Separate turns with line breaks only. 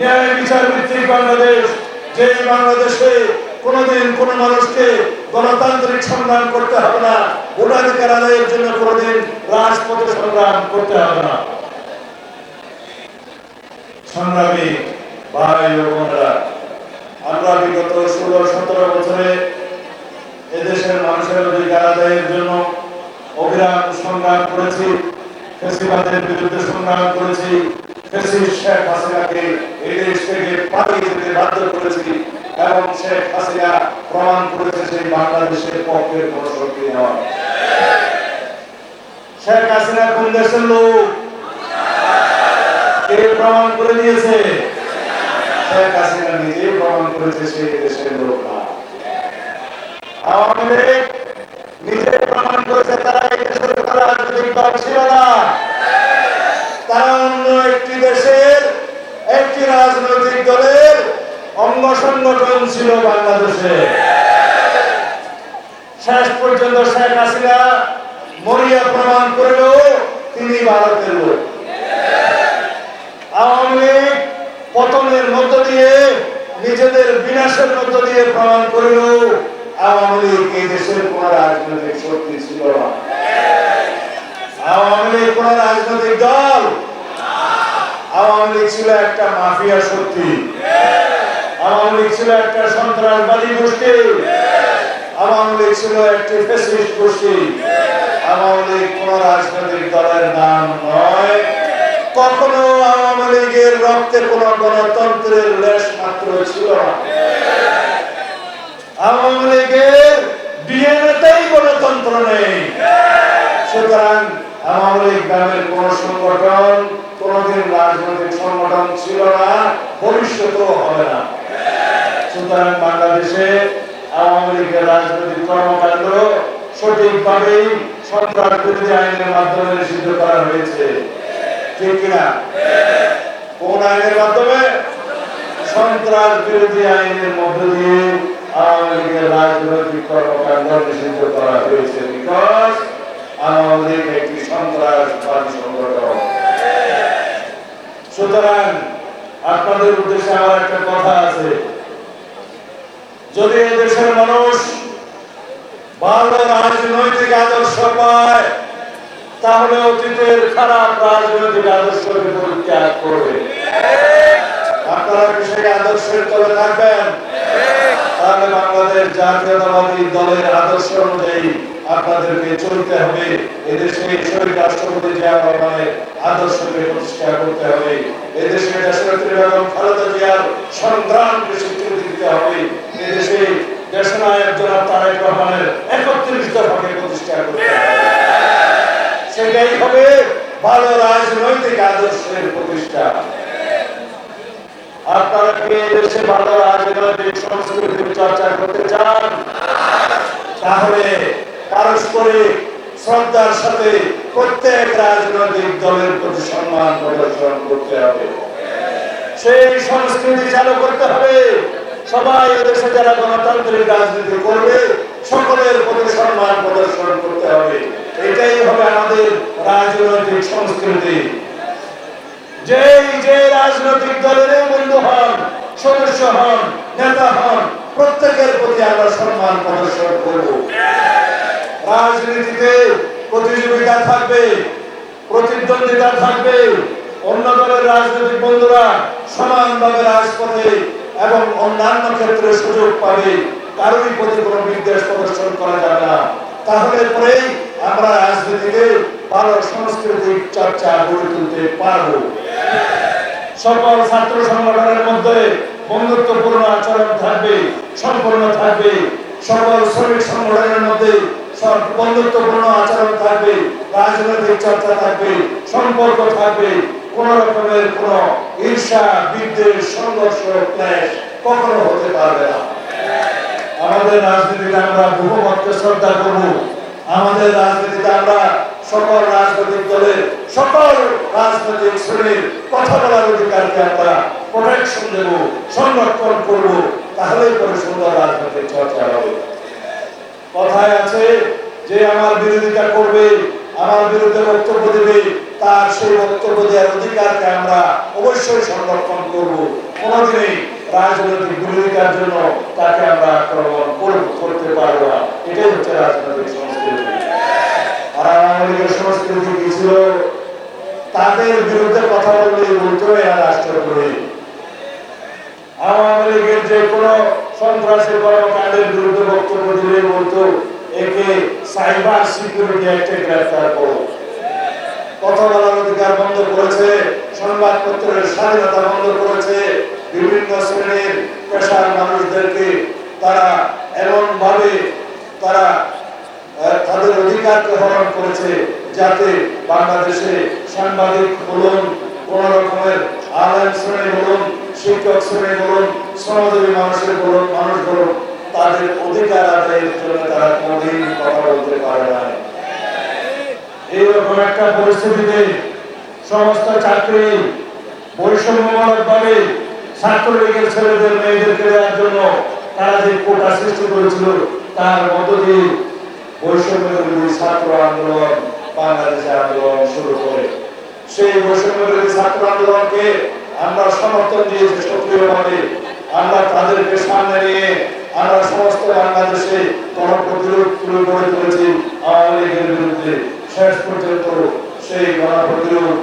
ন্যায় বিচার ভিত্তিক বাংলাদেশ যে বাংলাদেশে কোনোদিন কোনো মানুষকে গণতান্ত্রিক সংগ্রাম করতে হবে না, ভোটাধিকার আদায়ের জন্য কোনোদিন রাজপথে সংগ্রাম করতে হবে না। সংগ্রামী ভাই বোনেরা, আমরা বিগত ষোলো, সতেরো বছরে এদেশের মানুষের অধিকার আদায়ের জন্য অবিরাম সংগ্রাম করেছি, ফেসিবাদের বিরুদ্ধে সংগ্রাম করেছি শেখ হাসিনাকে কোন শক্তি লোক? কে প্রমাণ করে দিয়েছে? শেখ হাসিনা নিজে প্রমাণ করেছে সেই লোক আওয়ামী লীগ নিজে প্রমাণ করেছে তারা এই দেশের কোনো রাজনৈতিক দল ছিল না তারা অন্য একটি দেশের একটি রাজনৈতিক দলের অঙ্গ সংগঠন ছিল বাংলাদেশে। শেষ পর্যন্ত শেখ হাসিনা মরিয়া প্রমাণ করলেও তিনি ভারতের লোক। আওয়ামী লীগ পতনের মধ্য দিয়ে, নিজেদের বিনাশের মধ্য দিয়ে প্রমাণ করিল আওয়ামী লীগ এই দেশের কোন রাজনৈতিক শক্তি ছিল না। আওয়ামী লীগ কোন রাজনৈতিক দল? আওয়ামী লীগ ছিল একটা মাফিয়া শক্তি। আওয়ামী ছিল একটা সন্ত্রাসবাদী গোষ্ঠী। আওয়ামী ছিল একটি ফেসিস্ট গোষ্ঠী। আওয়ামী কোন রাজনৈতিক দলের নাম নয়। কখনো আওয়ামী লীগের রক্তে কোন গণতন্ত্রের মাত্র ছিল না। আওয়ামী লীগের ডিএনএতেই গণতন্ত্র নেই। সুতরাং আওয়ামী লীগ নামের কোন সংগঠন কোনদিন রাজনৈতিক সংগঠন ছিল না, ভবিষ্যতেও হবে না। সুতরাং বাংলাদেশে আওয়ামী লীগের রাজনৈতিক কর্মকাণ্ড সঠিকভাবেই সরকার বিরোধী আইনের মাধ্যমে নিষিদ্ধ করা হয়েছে। ঠিক কিনা? কোন আইনের মাধ্যমে? সন্ত্রাস বিরোধী আইনের মধ্য দিয়ে আওয়ামী লীগের রাজনৈতিক কর্মকাণ্ড নিষিদ্ধ করা হয়েছে বিকজ আওয়ামী লীগ একটি সন্ত্রাসবাদী সংগঠন। সুতরাং আপনাদের উদ্দেশ্যে আমার একটা কথা আছে। যদি দেশের মানুষ রাজনৈতিক আদর্শ পায়, তাহলে অতীতের খারাপ রাজনৈতিক আদর্শকে পরিত্যাগ করবে। আপনারা সেই আদর্শের তলে থাকবেন? তাহলে বাংলাদেশ জাতীয়তাবাদী দলের আদর্শ অনুযায়ী আপনাদেরকে চলতে হবে। এদেশে শহীদ রাষ্ট্রপতি জিয়া রহমানের আদর্শকে প্রতিষ্ঠা করতে হবে। এদেশে দেশনেত্রী খালেদা জিয়ার সংগ্রামকে স্বীকৃতি দিতে হবে। এদেশে দেশনায়ক জনাব তারেক রহমানের একত্রিশ দফাকে প্রতিষ্ঠা করতে সেটাই হবে ভালো রাজনৈতিক আদর্শের প্রতিষ্ঠা। আপনারা কি ভালো রাজনৈতিক সংস্কৃতির চর্চা করতে চান? তাহলে পারস্পরিক শ্রদ্ধার সাথে প্রত্যেক রাজনৈতিক দলের প্রতি সম্মান প্রদর্শন করতে হবে। সেই সংস্কৃতি চালু করতে হবে। সবাই এদেশে যারা গণতান্ত্রিক রাজনীতি করবে, সকলের প্রতি সম্মান প্রদর্শন করতে হবে। এটাই হবে আমাদের রাজনৈতিক সংস্কৃতি। যেই যে রাজনৈতিক দলের বন্ধু হন, সদস্য হন, নেতা হন, প্রত্যেকের প্রতি আমরা সম্মান প্রদর্শন করব। রাজনীতিতে প্রতিযোগিতা থাকবে, প্রতিদ্বন্দ্বিতা থাকবে। অন্য দলের রাজনৈতিক বন্ধুরা সমানভাবে রাজপথে এবং অন্যান্য ক্ষেত্রে সুযোগ পাবে, কারোরই প্রতি কোনো বিদ্বেষ প্রদর্শন করা যাবে না। তাহলে পরেই আমরা রাজনীতিতে ভালো সাংস্কৃতিক চর্চা গড়ে তুলতে পারব। সকল ছাত্র সংগঠনের মধ্যে বন্ধুত্বপূর্ণ আচরণ থাকবে, সম্পূর্ণ থাকবে। সকল শ্রমিক সংগঠনের মধ্যে বন্ধুত্বপূর্ণ আচরণ থাকবে, রাজনৈতিক চর্চা থাকবে, সম্পর্ক থাকবে। কোন রকমের কোন ঈর্ষা, বিদ্বেষ, সংঘর্ষ, ক্লেশ কখনো হতে পারবে না। আমাদের রাজনীতিতে আমরা বহুমতকে শ্রদ্ধা করব। আমাদের রাজনীতিতে আমরা সকল রাজনৈতিক দলের, সকল রাজনৈতিক শ্রেণির কথা বলার অধিকারকে আমরা প্রোটেকশন দেব, সংরক্ষণ করব। তাহলেই করে সুন্দর রাজনৈতিক চর্চা হবে। কথায় আছে, যে আমার বিরোধিতা করবে, আমার বিরুদ্ধে বক্তব্য বক্তব্য দেওয়ার অধিকারকে আমরা অবশ্যই সংরক্ষণ করব। কোনোদিনই রাজনৈতিক বিরোধিতার জন্য তাকে আমরা আক্রমণ করব- করতে পারব না। এটাই হচ্ছে রাজনৈতিক সংস্কৃতি। আর লীগের সংস্কৃতি কি ছিল? তাদের বিরুদ্ধে কথা বললে বলতো এরা রাষ্ট্রদ্রোহী। আওয়ামী লীগের যে কোনো সন্ত্রাসী কর্মকাণ্ডের বিরুদ্ধে বক্তব্য দিলে বলতো, একে সাইবার সিকিউরিটি অ্যাক্টে গ্রেফতার করো। কথা বলার অধিকার বন্ধ করেছে, সংবাদপত্রের স্বাধীনতা বন্ধ করেছে, বিভিন্ন শ্রেণির পেশার মানুষদেরকে তারা এমন ভাবে তারা তাদের অধিকারকে হরণ করেছে যাতে বাংলাদেশে সাংবাদিক বলুন, কোন রকমের আলেম শ্রেণি বলুন, শিক্ষক শ্রেণি বলুন শ্রমজীবী মানুষের বলুন, মানুষ বলুন, তাদের অধিকার আদায়ের জন্য তারা কোনদিন কথা বলতে পারে না এইরকম একটা পরিস্থিতিতে সমস্ত চাকরি বৈষম্যমূলক ভাবে ছাত্রলীগের ছেলেদের, মেয়েদেরকে দেওয়ার জন্য। তারা যে কোটা সৃষ্টি করেছিল, তার মধ্য দিয়ে বৈষম্য বিরোধী ছাত্র আন্দোলন বাংলাদেশে আন্দোলন শুরু করে। সেই বৈষম্য বিরোধী ছাত্র আন্দোলনকে আমরা সমর্থন দিয়েছি সক্রিয়ভাবে আমরা তাদেরকে সামনে নিয়ে আমরা সমস্ত বাংলাদেশে গণপ্রতিরোধ তুলে গড়ে তুলেছি শেষ পর্যন্ত সেই গণপ্রতিরোধ